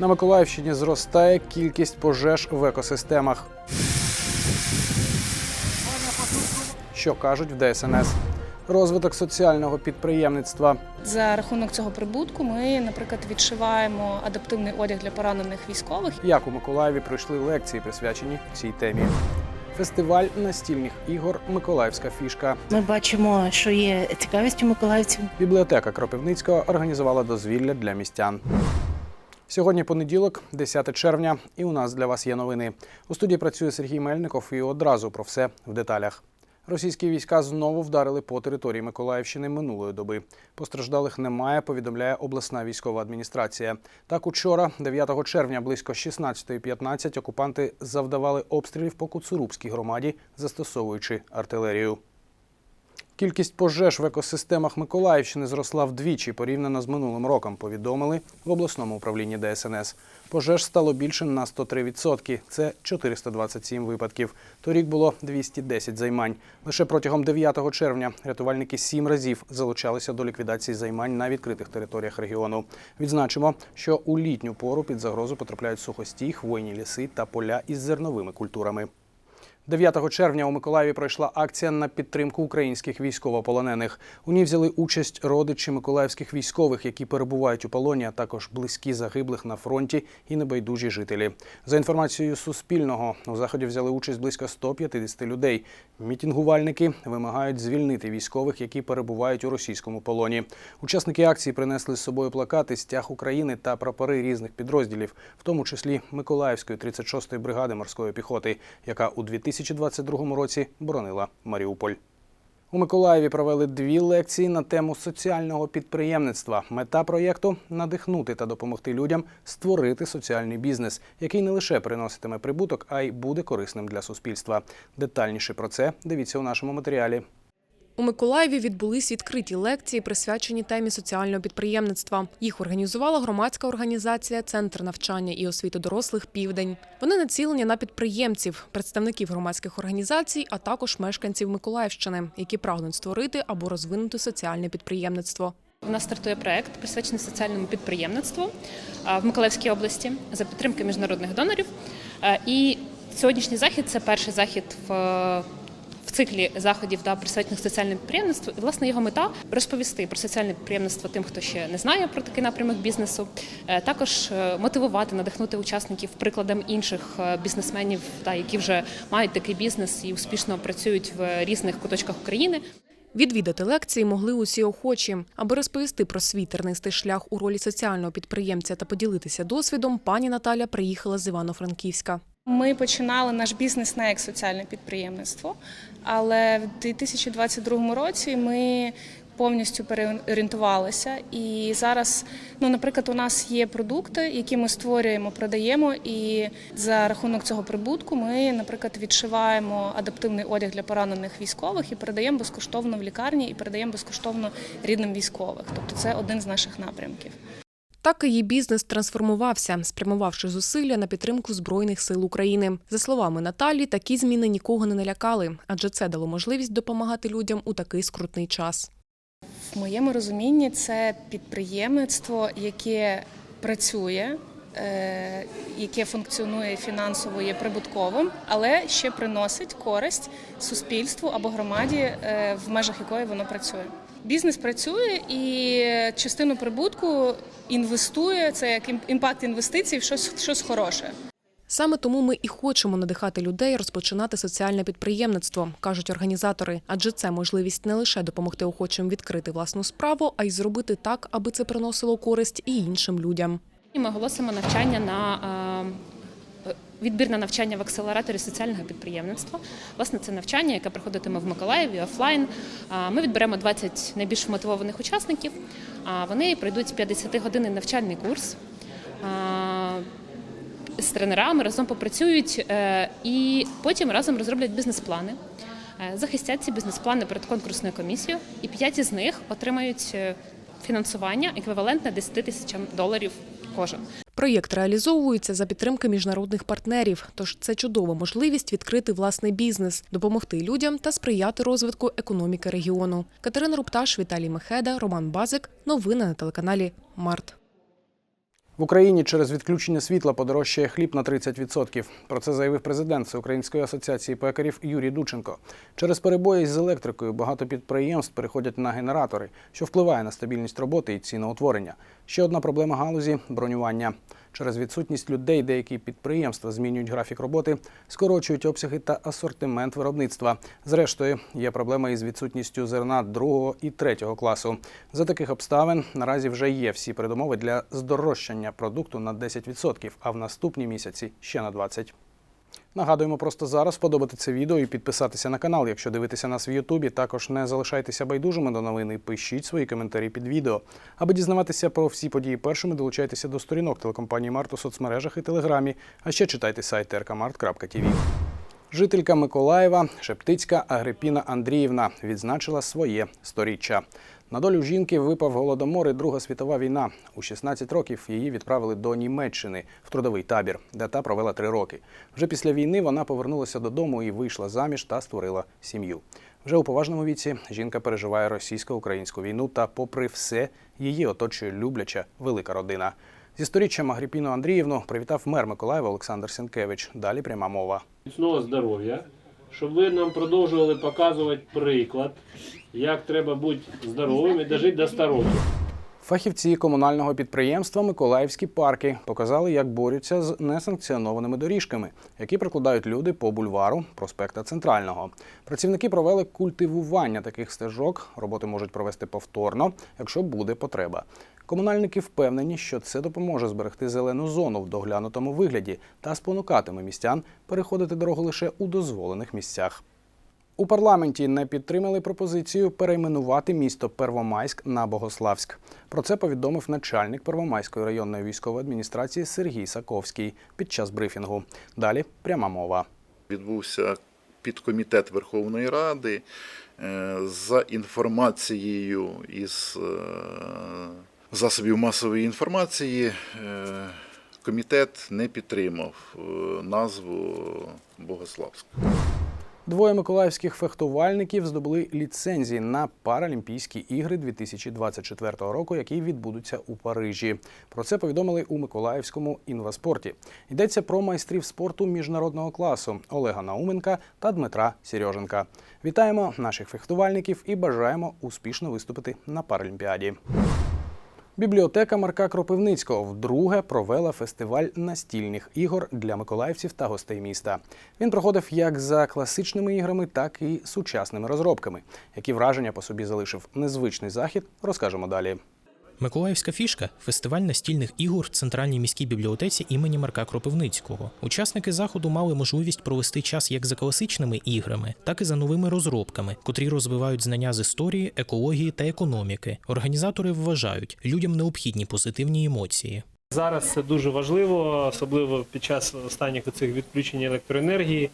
На Миколаївщині зростає кількість пожеж в екосистемах. Що кажуть в ДСНС? Розвиток соціального підприємництва, За рахунок цього прибутку ми, наприклад, відшиваємо адаптивний одяг для поранених військових. як у Миколаєві пройшли лекції, присвячені цій темі. Фестиваль настільних ігор Миколаївська фішка. Ми бачимо, що є цікавість у миколаївців. Бібліотека Кропивницького організувала дозвілля для містян. Сьогодні понеділок, 10 червня, і у нас для вас є новини. У студії працює Сергій Мельников і одразу про все в деталях. Російські війська знову вдарили по території Миколаївщини минулої доби. Постраждалих немає, повідомляє обласна військова адміністрація. Так, учора, 9 червня, близько 16.15, окупанти завдавали обстрілів по Куцурубській громаді, застосовуючи артилерію. Кількість пожеж в екосистемах Миколаївщини зросла вдвічі порівняно з минулим роком, повідомили в обласному управлінні ДСНС. Пожеж стало більше на 103%. Це 427 випадків. Торік було 210 займань. Лише протягом 9 червня рятувальники сім разів залучалися до ліквідації займань на відкритих територіях регіону. Відзначимо, що у літню пору під загрозу потрапляють сухостій, хвойні ліси та поля із зерновими культурами. 9 червня у Миколаєві пройшла акція на підтримку українських військовополонених. У ній взяли участь родичі миколаївських військових, які перебувають у полоні, а також близькі загиблих на фронті і небайдужі жителі. За інформацією Суспільного, у заході взяли участь близько 150 людей. Мітингувальники вимагають звільнити військових, які перебувають у російському полоні. Учасники акції принесли з собою плакати, стяг України та прапори різних підрозділів, в тому числі Миколаївської 36-ї бригади морської піхоти, яка у 2022 році боронила Маріуполь. У Миколаєві провели дві лекції на тему соціального підприємництва. Мета проєкту надихнути та допомогти людям створити соціальний бізнес, який не лише приноситиме прибуток, а й буде корисним для суспільства. Детальніше про це дивіться у нашому матеріалі. У Миколаєві відбулись відкриті лекції, присвячені темі соціального підприємництва. Їх організувала громадська організація Центр навчання і освіти дорослих Південь. Вони націлені на підприємців, представників громадських організацій, а також мешканців Миколаївщини, які прагнуть створити або розвинути соціальне підприємництво. У нас стартує проект, присвячений соціальному підприємництву в Миколаївській області за підтримки міжнародних донорів. І сьогоднішній захід це перший захід в. Циклі заходів да, присвячених соціальному підприємництву, і власне його мета розповісти про соціальне підприємництво тим, хто ще не знає про такий напрямок бізнесу. Е, Також е, мотивувати, надихнути учасників прикладом інших е, бізнесменів, да, які вже мають такий бізнес і успішно працюють в різних куточках України. Відвідати лекції могли усі охочі. Аби розповісти про свій тернистий шлях у ролі соціального підприємця та поділитися досвідом, пані Наталя приїхала з Івано-Франківська. Ми починали наш бізнес не як соціальне підприємництво, але в 2022 році ми повністю переорієнтувалися. І зараз, ну, наприклад, у нас є продукти, які ми створюємо, продаємо, і за рахунок цього прибутку ми, наприклад, відшиваємо адаптивний одяг для поранених військових і передаємо безкоштовно в лікарні, і передаємо безкоштовно рідним військових. Тобто це один з наших напрямків. Так її бізнес трансформувався, спрямувавши зусилля на підтримку збройних сил України. За словами Наталі, такі зміни нікого не налякали, адже це дало можливість допомагати людям у такий скрутний час. В моєму розумінні це підприємництво, яке працює, е, яке функціонує фінансово, є прибутковим, але ще приносить користь суспільству або громаді, е, в межах якої воно працює. Бізнес працює і частину прибутку інвестує. Це як ім- імпакт інвестицій в щось, щось хороше. Саме тому ми і хочемо надихати людей розпочинати соціальне підприємництво, кажуть організатори. Адже це можливість не лише допомогти охочим відкрити власну справу, а й зробити так, аби це приносило користь і іншим людям. Ми оголосимо навчання на е, відбір на навчання в акселераторі соціального підприємництва. Власне, це навчання, яке проходитиме в Миколаєві офлайн. Ми відберемо 20 найбільш мотивованих учасників. Вони пройдуть 50-годинний навчальний курс. З тренерами разом попрацюють е, і потім разом розроблять бізнес-плани. Е, Захистять ці бізнес-плани перед конкурсною комісією, і п'ять із них отримають е, фінансування еквівалентне 10 тисячам доларів кожен. Проєкт реалізовується за підтримки міжнародних партнерів. Тож це чудова можливість відкрити власний бізнес, допомогти людям та сприяти розвитку економіки регіону. Катерина Рупташ, Віталій Мехеда, Роман Базик. Новини на телеканалі Март. В Україні через відключення світла подорожчає хліб на 30%. Про це заявив президент Всеукраїнської асоціації пекарів Юрій Дученко. Через перебої з електрикою багато підприємств переходять на генератори, що впливає на стабільність роботи і ціноутворення. Ще одна проблема галузі бронювання. Через відсутність людей деякі підприємства змінюють графік роботи, скорочують обсяги та асортимент виробництва. Зрештою, є проблема із відсутністю зерна другого і третього класу. За таких обставин наразі вже є всі передумови для здорожчання продукту на 10%, а в наступні місяці ще на 20%. Нагадуємо просто зараз подобати це відео і підписатися на канал, якщо дивитеся нас в Ютубі. Також не залишайтеся байдужими до новини. Пишіть свої коментарі під відео. Аби дізнаватися про всі події першими, долучайтеся до сторінок телекомпанії Март у соцмережах і телеграмі. А ще читайте сайт rkmart.tv. Жителька Миколаєва Шептицька Агрипіна Андріївна відзначила своє сторіччя. На долю жінки випав голодомор і Друга світова війна. У 16 років її відправили до Німеччини в трудовий табір, де та провела три роки. Вже після війни вона повернулася додому і вийшла заміж та створила сім'ю. Вже у поважному віці жінка переживає російсько-українську війну та, попри все, її оточує любляча велика родина. Зі сторіччям Агріпіну Андріївну привітав мер Миколаєва Олександр Сенкевич. Далі пряма мова. міцного здоров'я, щоб ви нам продовжували показувати приклад, як треба бути здоровим і дожити до 100 років. Фахівці комунального підприємства Миколаївські парки показали, як борються з несанкціонованими доріжками, які прокладають люди по бульвару проспекта Центрального. Працівники провели культивування таких стежок. Роботи можуть провести повторно, якщо буде потреба. Комунальники впевнені, що це допоможе зберегти зелену зону в доглянутому вигляді та спонукатиме містян переходити дорогу лише у дозволених місцях. У парламенті не підтримали пропозицію перейменувати місто Первомайськ на Богославськ. Про це повідомив начальник Первомайської районної військової адміністрації Сергій Саковський під час брифінгу. Далі пряма мова. відбувся підкомітет Верховної Ради е, за інформацією із е, засобів масової інформації. е, Комітет не підтримав назву Богославськ. Двоє миколаївських фехтувальників здобули ліцензії на Паралімпійські ігри 2024 року, які відбудуться у Парижі. Про це повідомили у Миколаївському інваспорті. Йдеться про майстрів спорту міжнародного класу Олега Науменка та Дмитра Сереженка. Вітаємо наших фехтувальників і бажаємо успішно виступити на Паралімпіаді. Бібліотека Марка Кропивницького вдруге провела фестиваль настільних ігор для миколаївців та гостей міста. Він проходив як за класичними іграми, так і сучасними розробками. Які враження по собі залишив незвичний захід, розкажемо далі. Миколаївська фішка фестиваль настільних ігор в центральній міській бібліотеці імені Марка Кропивницького. Учасники заходу мали можливість провести час як за класичними іграми, так і за новими розробками, котрі розвивають знання з історії, екології та економіки. Організатори вважають, людям необхідні позитивні емоції. Зараз це дуже важливо, особливо під час останніх цих відключень електроенергії.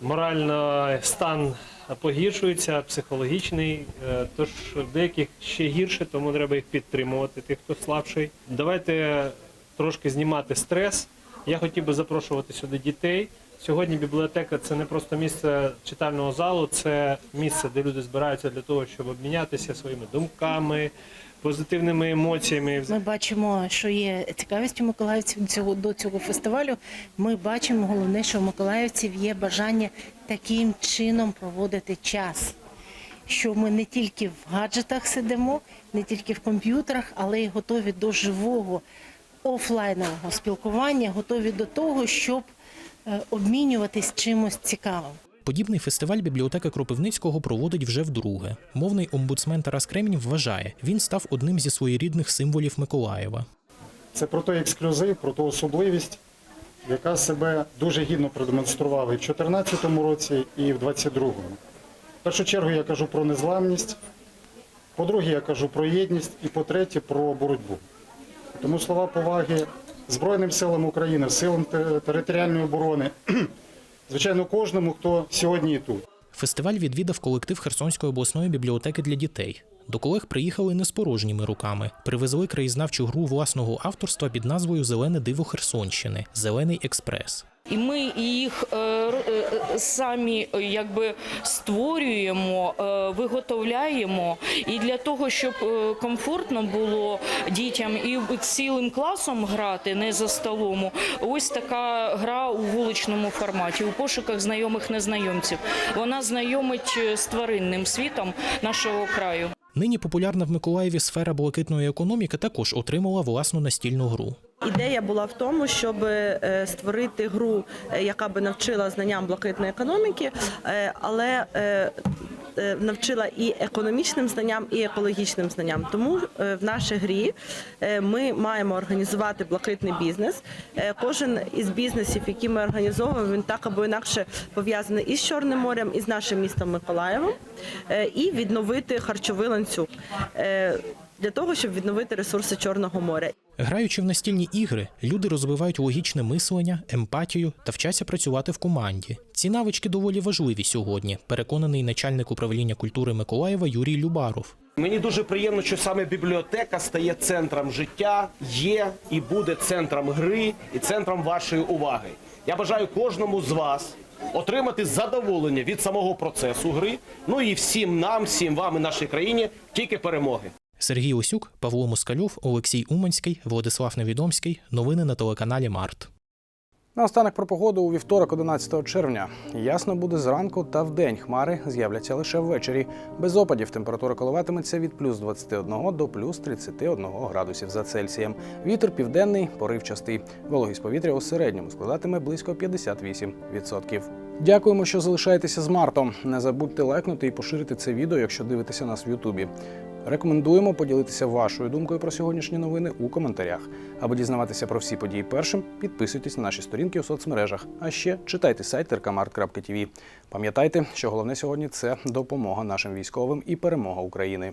Морально стан погіршується, психологічний, е, тож деяких ще гірше, тому треба їх підтримувати, тих, хто слабший. Давайте трошки знімати стрес. Я хотів би запрошувати сюди дітей. Сьогодні бібліотека це не просто місце читального залу, це місце, де люди збираються для того, щоб обмінятися своїми думками, позитивними емоціями. Ми бачимо, що є цікавість у миколаївців цього до цього фестивалю. Ми бачимо головне, що у миколаївців є бажання таким чином проводити час. Що ми не тільки в гаджетах сидимо, не тільки в комп'ютерах, але й готові до живого офлайнового спілкування, готові до того, щоб е, обмінюватись чимось цікавим. Подібний фестиваль бібліотека Кропивницького проводить вже вдруге. Мовний омбудсмен Тарас Кремінь вважає, він став одним зі своєрідних символів Миколаєва. Це про той ексклюзив, про ту особливість, яка себе дуже гідно продемонструвала і в 2014 році, і в 2022. В першу чергу я кажу про незламність, по-друге, я кажу про єдність, і по-третє, про боротьбу. Тому слова поваги Збройним силам України, силам територіальної оборони, звичайно, кожному, хто сьогодні тут. Фестиваль відвідав колектив Херсонської обласної бібліотеки для дітей. До колег приїхали не з порожніми руками. Привезли краєзнавчу гру власного авторства під назвою Зелене диво Херсонщини Зелений експрес. І ми їх е, е, самі е, якби створюємо, виготовляємо. І для того, щоб комфортно було дітям і цілим класом грати, не за столом. Ось така гра у вуличному форматі, у пошуках знайомих незнайомців. Вона знайомить з тваринним світом нашого краю. Нині популярна в Миколаєві сфера блакитної економіки також отримала власну настільну гру. Ідея була в тому, щоб е, створити гру, е, яка би навчила знанням блакитної економіки, е, але навчила і економічним знанням, і екологічним знанням. Тому в нашій грі ми маємо організувати блакитний бізнес. Кожен із бізнесів, які ми організовуємо, він так або інакше пов'язаний із Чорним морем, і з нашим містом Миколаєвом, і відновити харчовий ланцюг для того, щоб відновити ресурси Чорного моря. Граючи в настільні ігри, люди розвивають логічне мислення, емпатію та вчаться працювати в команді. Ці навички доволі важливі сьогодні, переконаний начальник управління культури Миколаєва Юрій Любаров. Мені дуже приємно, що саме бібліотека стає центром життя, є і буде центром гри і центром вашої уваги. Я бажаю кожному з вас отримати задоволення від самого процесу гри. Ну і всім нам, всім вам і нашій країні тільки перемоги. Сергій Осюк, Павло Москальов, Олексій Уманський, Владислав Невідомський. Новини на телеканалі Март. Наостанок про погоду у вівторок, 11 червня. Ясно буде зранку та вдень. Хмари з'являться лише ввечері. Без опадів температура коливатиметься від плюс 21 до плюс 31 градусів за Цельсієм. Вітер південний, поривчастий. Вологість повітря у середньому складатиме близько 58%. Дякуємо, що залишаєтеся з Мартом. Не забудьте лайкнути і поширити це відео, якщо дивитеся нас в Ютубі. Рекомендуємо поділитися вашою думкою про сьогоднішні новини у коментарях. Аби дізнаватися про всі події першим, підписуйтесь на наші сторінки у соцмережах. А ще читайте сайт rkmart.tv. Пам'ятайте, що головне сьогодні це допомога нашим військовим і перемога України.